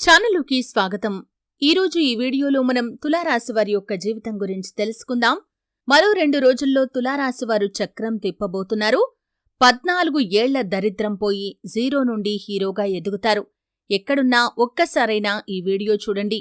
ఛానలుకి స్వాగతం. ఈరోజు ఈ వీడియోలో మనం తులారాశి వారి యొక్క జీవితం గురించి తెలుసుకుందాం. మరో రెండు రోజుల్లో తులారాశి వారు చక్రం తిప్పబోతున్నారు. పద్నాలుగు ఏళ్ళ దరిద్రం పోయి జీరో నుండి హీరోగా ఎదుగుతారు. ఎక్కడున్నా ఒక్కసారైనా ఈ వీడియో చూడండి.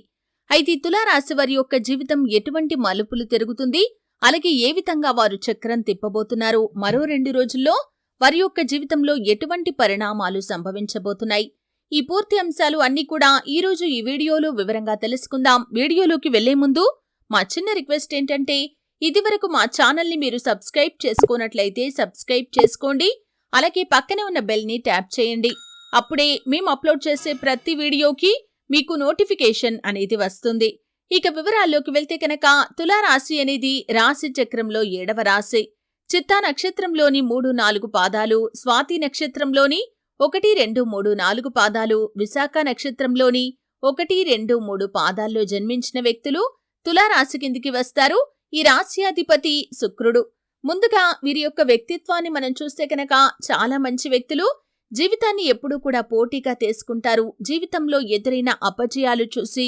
అయితే తులారాశి వారి యొక్క జీవితం ఎటువంటి మలుపులు తిరుగుతుంది? అలాగే ఏ విధంగా వారు చక్రం తిప్పబోతున్నారు? మరో రెండు రోజుల్లో వారి యొక్క జీవితంలో ఎటువంటి పరిణామాలు సంభవించబోతున్నాయి? ఈ పూర్తి అంశాలు అన్నీ కూడా ఈ రోజు ఈ వీడియోలో వివరంగా తెలుసుకుందాం. వీడియోలోకి వెళ్ళే ముందు మా చిన్న రిక్వెస్ట్ ఏంటంటే ఇదివరకు మా ఛానల్ని మీరు సబ్స్క్రైబ్ చేసుకున్నట్లయితే సబ్స్క్రైబ్ చేసుకోండి. అలాగే పక్కనే ఉన్న బెల్ని ట్యాప్ చేయండి. అప్పుడే మేము అప్లోడ్ చేసే ప్రతి వీడియోకి మీకు నోటిఫికేషన్ అనేది వస్తుంది. ఇక వివరాల్లోకి వెళ్తే కనుక తులారాశి అనేది రాశి చక్రంలో ఏడవ రాశి. చిత్తా నక్షత్రంలోని మూడు నాలుగు పాదాలు స్వాతి నక్షత్రంలోని ఒకటి రెండు మూడు నాలుగు పాదాలు విశాఖ నక్షత్రంలోని ఒకటి రెండు మూడు పాదాల్లో జన్మించిన వ్యక్తులు తులారాశి కిందికి వస్తారు. ఈ రాశ్యాధిపతి శుక్రుడు. ముందుగా వీరి యొక్క వ్యక్తిత్వాన్ని మనం చూస్తే కనుక చాలా మంచి వ్యక్తులు. జీవితాన్ని ఎప్పుడూ కూడా పోటీగా తీసుకుంటారు. జీవితంలో ఎదురైన అపజయాలు చూసి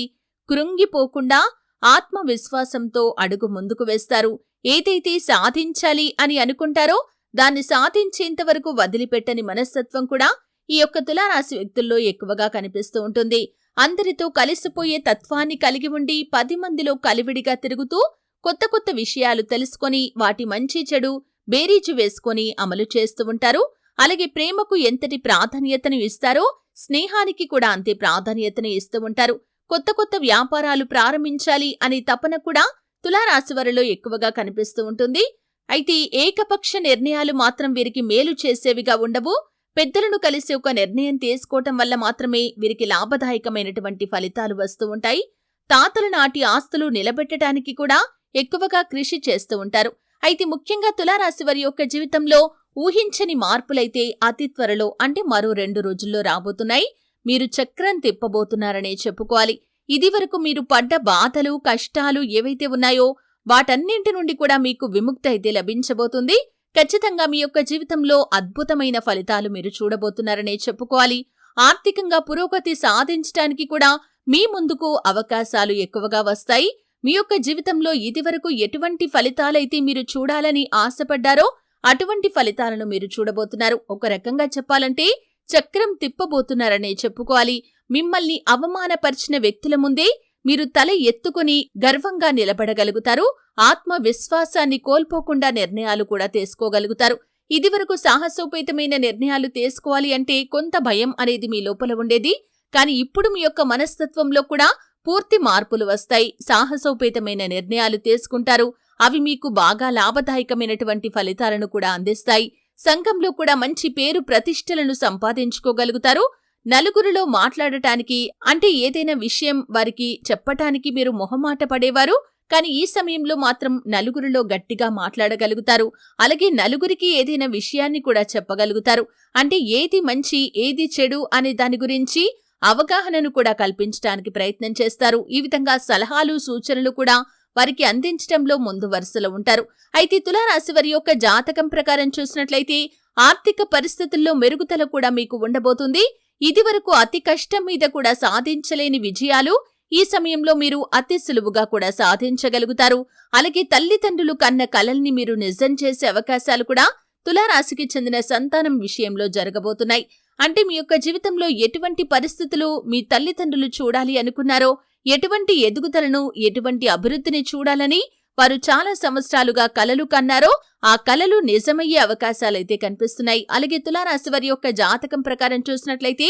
కృంగిపోకుండా ఆత్మవిశ్వాసంతో అడుగు ముందుకు వేస్తారు. ఏదైతే సాధించాలి అని అనుకుంటారో దాన్ని సాధించేంతవరకు వదిలిపెట్టని మనస్తత్వం కూడా ఈ యొక్క తులారాశి వ్యక్తుల్లో ఎక్కువగా కనిపిస్తూ ఉంటుంది. అందరితో కలిసిపోయే తత్వాన్ని కలిగి ఉండి పది మందిలో కలివిడిగా తిరుగుతూ కొత్త కొత్త విషయాలు తెలుసుకొని వాటి మంచి చెడు బేరీజు వేసుకొని అమలు చేస్తూ ఉంటారు. అలాగే ప్రేమకు ఎంతటి ప్రాధాన్యతను ఇస్తారో స్నేహానికి కూడా అంతే ప్రాధాన్యతను ఇస్తూ ఉంటారు. కొత్త కొత్త వ్యాపారాలు ప్రారంభించాలి అనే తపన కూడా తులారాశి వారిలో ఎక్కువగా కనిపిస్తూ ఉంటుంది. అయితే ఏకపక్ష నిర్ణయాలు మాత్రం వీరికి మేలు చేసేవిగా ఉండవు. పెద్దలను కలిసి ఒక నిర్ణయం తీసుకోవటం వల్ల మాత్రమే వీరికి లాభదాయకమైనటువంటి ఫలితాలు వస్తూ ఉంటాయి. తాతల నాటి ఆస్తులు నిలబెట్టడానికి కూడా ఎక్కువగా కృషి చేస్తూ ఉంటారు. అయితే ముఖ్యంగా తులారాశి వారి యొక్క జీవితంలో ఊహించని మార్పులైతే అతి త్వరలో అంటే మరో రెండు రోజుల్లో రాబోతున్నాయి. మీరు చక్రం తిప్పబోతున్నారనే చెప్పుకోవాలి. ఇదివరకు మీరు పడ్డ బాధలు కష్టాలు ఏవైతే ఉన్నాయో వాటన్నింటి నుండి కూడా మీకు విముక్తి అయితే లభించబోతుంది. ఖచ్చితంగా మీ యొక్క జీవితంలో అద్భుతమైన ఫలితాలు మీరు చూడబోతున్నారనే చెప్పుకోవాలి. ఆర్థికంగా పురోగతి సాధించడానికి కూడా మీ ముందుకు అవకాశాలు ఎక్కువగా వస్తాయి. మీ యొక్క జీవితంలో ఇదివరకు ఎటువంటి ఫలితాలైతే మీరు చూడాలని ఆశపడ్డారో అటువంటి ఫలితాలను మీరు చూడబోతున్నారు. ఒక రకంగా చెప్పాలంటే చక్రం తిప్పబోతున్నారనే చెప్పుకోవాలి. మిమ్మల్ని అవమానపరిచిన వ్యక్తుల ముందే మీరు తల ఎత్తుకుని గర్వంగా నిలబడగలుగుతారు ఆత్మవిశ్వాసాన్ని కోల్పోకుండా నిర్ణయాలు కూడా తీసుకోగలుగుతారు. ఇదివరకు సాహసోపేతమైన నిర్ణయాలు తీసుకోవాలి అంటే కొంత భయం అనేది మీ లోపల ఉండేది. కానీ ఇప్పుడు మీ యొక్క మనస్తత్వంలో కూడా పూర్తి మార్పులు వస్తాయి. సాహసోపేతమైన నిర్ణయాలు తీసుకుంటారు. అవి మీకు బాగా లాభదాయకమైనటువంటి ఫలితాలను కూడా అందిస్తాయి. సంఘంలో కూడా మంచి పేరు ప్రతిష్టలను సంపాదించుకోగలుగుతారు. నలుగురిలో మాట్లాడటానికి అంటే ఏదైనా విషయం వారికి చెప్పటానికి మీరు మొహమాట పడేవారు? కానీ ఈ సమయంలో మాత్రం నలుగురిలో గట్టిగా మాట్లాడగలుగుతారు. అలాగే నలుగురికి ఏదైనా విషయాన్ని కూడా చెప్పగలుగుతారు. అంటే ఏది మంచి ఏది చెడు అనే దాని గురించి అవగాహనను కూడా కల్పించడానికి ప్రయత్నం చేస్తారు. ఈ విధంగా సలహాలు సూచనలు కూడా వారికి అందించడంలో ముందు వరుసలో ఉంటారు. అయితే తులారాశి వారి యొక్క జాతకం ప్రకారం చూసినట్లయితే ఆర్థిక పరిస్థితుల్లో మెరుగుదల కూడా మీకు ఉండబోతుంది. ఇదివరకు అతి కష్టం మీద కూడా సాధించలేని విజయాలు ఈ సమయంలో మీరు అతి సులువుగా కూడా సాధించగలుగుతారు. అలాగే తల్లిదండ్రులు కన్న కలల్ని మీరు నిజం చేసే అవకాశాలు కూడా తులారాశికి చెందిన సంతానం విషయంలో జరగబోతున్నాయి. అంటే మీ యొక్క జీవితంలో ఎటువంటి పరిస్థితులు మీ తల్లిదండ్రులు చూడాలి అనుకున్నారో ఎటువంటి ఎదుగుదలను ఎటువంటి అభివృద్ధిని చూడాలని వారు చాలా సంవత్సరాలుగా కలలు కన్నారో ఆ కలలు నిజమయ్యే అవకాశాలైతే కనిపిస్తున్నాయి. అలాగే తులారాశి వారి యొక్క జాతకం ప్రకారం చూసినట్లయితే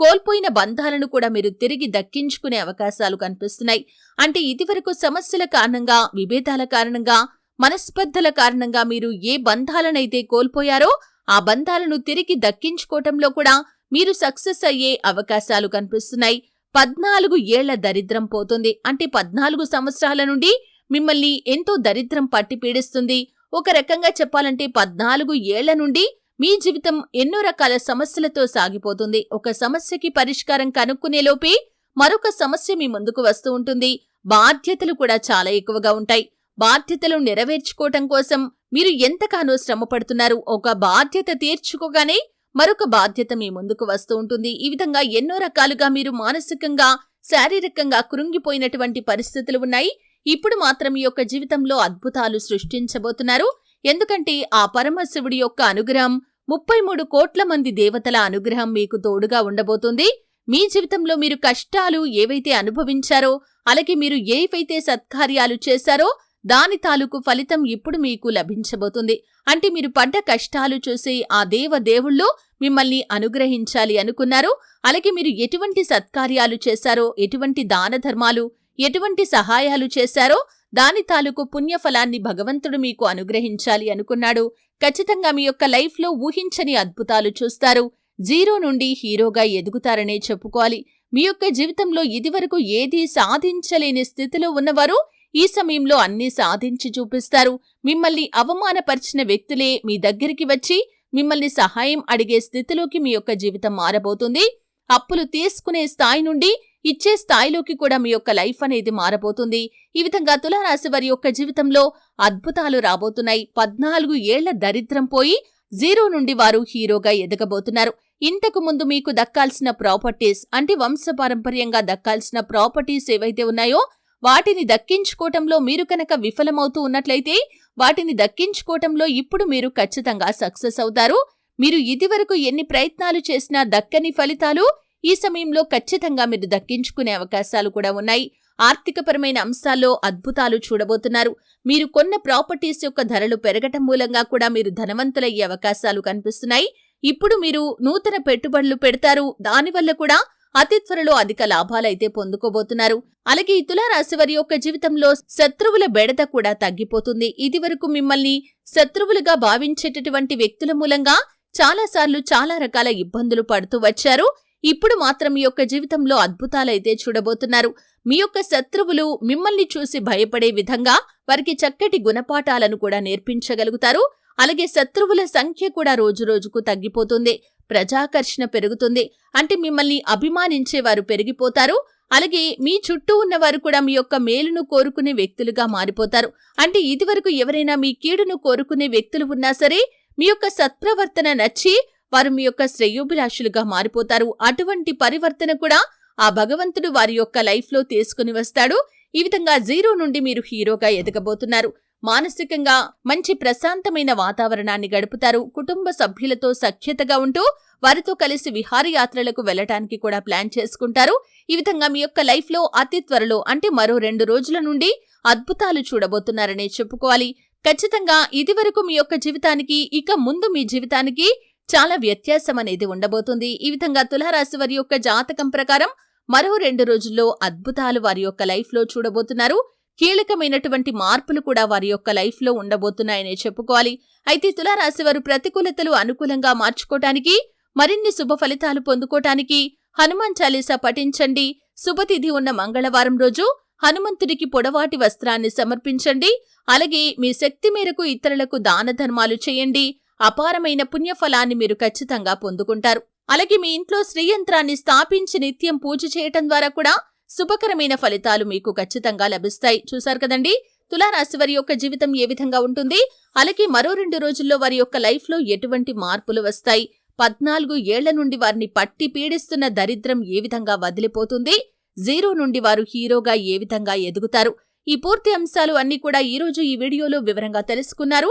కోల్పోయిన బంధాలను కూడా మీరు తిరిగి దక్కించుకునే అవకాశాలు కనిపిస్తున్నాయి. అంటే ఇదివరకు సమస్యల కారణంగా విభేదాల కారణంగా మనస్పర్ధల కారణంగా మీరు ఏ బంధాలనైతే కోల్పోయారో ఆ బంధాలను తిరిగి దక్కించుకోవటంలో కూడా మీరు సక్సెస్ అయ్యే అవకాశాలు కనిపిస్తున్నాయి. పద్నాలుగు ఏళ్ళ దరిద్రం పోతుంది. అంటే పద్నాలుగు సంవత్సరాల నుండి మిమ్మల్ని ఎంతో దరిద్రం పట్టి పీడిస్తుంది. ఒక రకంగా చెప్పాలంటే పద్నాలుగు ఏళ్ళ నుండి మీ జీవితం ఎన్నో రకాల సమస్యలతో సాగిపోతుంది. ఒక సమస్యకి పరిష్కారం కనుక్కునేలోపే మరొక సమస్య మీ ముందుకు వస్తూ ఉంటుంది. బాధ్యతలు కూడా చాలా ఎక్కువగా ఉంటాయి. బాధ్యతలు నెరవేర్చుకోవటం కోసం మీరు ఎంతగానో శ్రమ పడుతున్నారు ఒక బాధ్యత తీర్చుకోగానే మరొక బాధ్యత మీ ముందుకు వస్తూ ఉంటుంది. ఈ విధంగా ఎన్నో రకాలుగా మీరు మానసికంగా శారీరకంగా కృంగిపోయినటువంటి పరిస్థితులు ఉన్నాయి. ఇప్పుడు మాత్రం మీ యొక్క జీవితంలో అద్భుతాలు సృష్టించబోతున్నారు. ఎందుకంటే ఆ పరమశివుడి యొక్క అనుగ్రహం ముప్పై మూడు కోట్ల మంది దేవతల అనుగ్రహం మీకు తోడుగా ఉండబోతుంది. మీ జీవితంలో మీరు కష్టాలు ఏవైతే అనుభవించారో అలాగే మీరు ఏవైతే సత్కార్యాలు చేశారో దాని తాలూకు ఫలితం ఇప్పుడు మీకు లభించబోతుంది. అంటే మీరు పడ్డ కష్టాలు చూసి ఆ దేవ దేవుళ్ళు మిమ్మల్ని అనుగ్రహించాలి అనుకున్నారు. అలాగే మీరు ఎటువంటి సత్కార్యాలు చేశారో ఎటువంటి దాన ధర్మాలు ఎటువంటి సహాయాలు చేశారో దాని తాలూకు పుణ్యఫలాన్ని భగవంతుడు మీకు అనుగ్రహించాలి అనుకున్నాడు. ఖచ్చితంగా మీ యొక్క లైఫ్లో ఊహించని అద్భుతాలు చూస్తారు. జీరో నుండి హీరోగా ఎదుగుతారనే చెప్పుకోవాలి. మీ యొక్క జీవితంలో ఇదివరకు ఏదీ సాధించలేని స్థితిలో ఉన్నవారు ఈ సమయంలో అన్నీ సాధించి చూపిస్తారు. మిమ్మల్ని అవమానపరిచిన వ్యక్తులే మీ దగ్గరికి వచ్చి మిమ్మల్ని సహాయం అడిగే స్థితిలోకి మీ యొక్క జీవితం మారబోతుంది. అప్పులు తీసుకునే స్థాయి నుండి ఇచ్చే స్థాయిలోకి కూడా మీ యొక్క లైఫ్ అనేది మారబోతుంది. ఈ విధంగా తులారాశి వారి యొక్క జీవితంలో అద్భుతాలు రాబోతున్నాయి. పద్నాలుగు ఏళ్ళ దరిద్రం పోయి జీరో నుండి వారు హీరోగా ఎదగబోతున్నారు. ఇంతకు ముందు మీకు దక్కాల్సిన ప్రాపర్టీస్ అంటే వంశపారంపర్యంగా దక్కాల్సిన ప్రాపర్టీస్ ఏవైతే ఉన్నాయో వాటిని దక్కించుకోవటంలో మీరు కనుక విఫలమవుతూ ఉన్నట్లయితే వాటిని దక్కించుకోవటంలో ఇప్పుడు మీరు ఖచ్చితంగా సక్సెస్ అవుతారు. మీరు ఇదివరకు ఎన్ని ప్రయత్నాలు చేసినా దక్కని ఫలితాలు ఈ సమయంలో ఖచ్చితంగా మీరు దక్కించుకునే అవకాశాలు కూడా ఉన్నాయి. ఆర్థికపరమైన అంశాల్లో అద్భుతాలు చూడబోతున్నారు. మీరు కొన్న ప్రాపర్టీస్ యొక్క ధరలు పెరగటం మూలంగా కూడా మీరు ధనవంతులయ్యే అవకాశాలు కనిపిస్తున్నాయి. ఇప్పుడు మీరు నూతన పెట్టుబడులు పెడతారు. దానివల్ల కూడా అతి త్వరలో అధిక లాభాలైతే పొందుకోబోతున్నారు. అలాగే ఈ తులారాశి వారి యొక్క జీవితంలో శత్రువుల బెడత కూడా తగ్గిపోతుంది. ఇదివరకు మిమ్మల్ని శత్రువులుగా భావించేటటువంటి వ్యక్తుల మూలంగా చాలాసార్లు చాలా రకాల ఇబ్బందులు పడుతూ వచ్చారు. ఇప్పుడు మాత్రం మీ యొక్క జీవితంలో అద్భుతాలైతే చూడబోతున్నారు. మీ యొక్క శత్రువులు మిమ్మల్ని చూసి భయపడే విధంగా వారికి చక్కటి గుణపాఠాలను కూడా నేర్పించగలుగుతారు. అలాగే శత్రువుల సంఖ్య కూడా రోజురోజుకు తగ్గిపోతుంది. ప్రజాకర్షణ పెరుగుతుంది. అంటే మిమ్మల్ని అభిమానించే వారు పెరిగిపోతారు. అలాగే మీ చుట్టూ ఉన్నవారు కూడా మీ యొక్క మేలును కోరుకునే వ్యక్తులుగా మారిపోతారు. అంటే ఇదివరకు ఎవరైనా మీ కీడును కోరుకునే వ్యక్తులు ఉన్నా సరే మీ యొక్క సత్ప్రవర్తన నచ్చి వారు మీ యొక్క శ్రేయోభిలాషులుగా మారిపోతారు. అటువంటి పరివర్తన కూడా ఆ భగవంతుడు వారి యొక్క లైఫ్లో తీసుకుని వస్తాడు. ఈ విధంగా జీరో నుండి మీరు హీరోగా ఎదగబోతున్నారు. మానసికంగా మంచి ప్రశాంతమైన వాతావరణాన్ని గడుపుతారు. కుటుంబ సభ్యులతో సఖ్యతగా ఉంటూ వారితో కలిసి విహారయాత్రలకు వెళ్ళటానికి కూడా ప్లాన్ చేసుకుంటారు. ఈ విధంగా మీ యొక్క లైఫ్లో అతి త్వరలో అంటే మరో రెండు రోజుల నుండి అద్భుతాలు చూడబోతున్నారనే చెప్పుకోవాలి. ఖచ్చితంగా ఇదివరకు మీ యొక్క జీవితానికి ఇక ముందు మీ జీవితానికి చాలా వ్యత్యాసం అనేది ఉండబోతుంది. ఈ విధంగా తులారాశి వారి యొక్క జాతకం ప్రకారం మరో రెండు రోజుల్లో అద్భుతాలు వారి యొక్క లైఫ్లో చూడబోతున్నారు. కీలకమైనటువంటి మార్పులు కూడా వారి యొక్క లైఫ్లో ఉండబోతున్నాయనే చెప్పుకోవాలి. అయితే తులారాశి వారు ప్రతికూలతలు అనుకూలంగా మార్చుకోవటానికి మరిన్ని శుభ ఫలితాలు పొందుకోటానికి హనుమాన్ చాలీసా పఠించండి. శుభతిథి ఉన్న మంగళవారం రోజు హనుమంతుడికి పొడవాటి వస్త్రాన్ని సమర్పించండి. అలాగే మీ శక్తి మేరకు ఇతరులకు దాన ధర్మాలు చేయండి. అపారమైన పుణ్యఫలాన్ని మీరు ఖచ్చితంగా పొందుకుంటారు. అలాగే మీ ఇంట్లో శ్రీయంత్రాన్ని స్థాపించి నిత్యం పూజ చేయటం ద్వారా కూడా శుభకరమైన ఫలితాలు మీకు ఖచ్చితంగా లభిస్తాయి. చూశారు కదండి? తులారాశి వారి యొక్క జీవితం ఏ విధంగా ఉంటుంది? అలాగే మరో రెండు రోజుల్లో వారి యొక్క లైఫ్లో ఎటువంటి మార్పులు వస్తాయి? పద్నాలుగు ఏళ్ళ నుండి వారిని పట్టి పీడిస్తున్న దరిద్రం ఏ విధంగా వదిలిపోతుంది? జీరో నుండి వారు హీరోగా ఏ విధంగా ఎదుగుతారు? ఈ పూర్తి అంశాలు అన్ని కూడా ఈ రోజు ఈ వీడియోలో వివరంగా తెలుసుకున్నారు.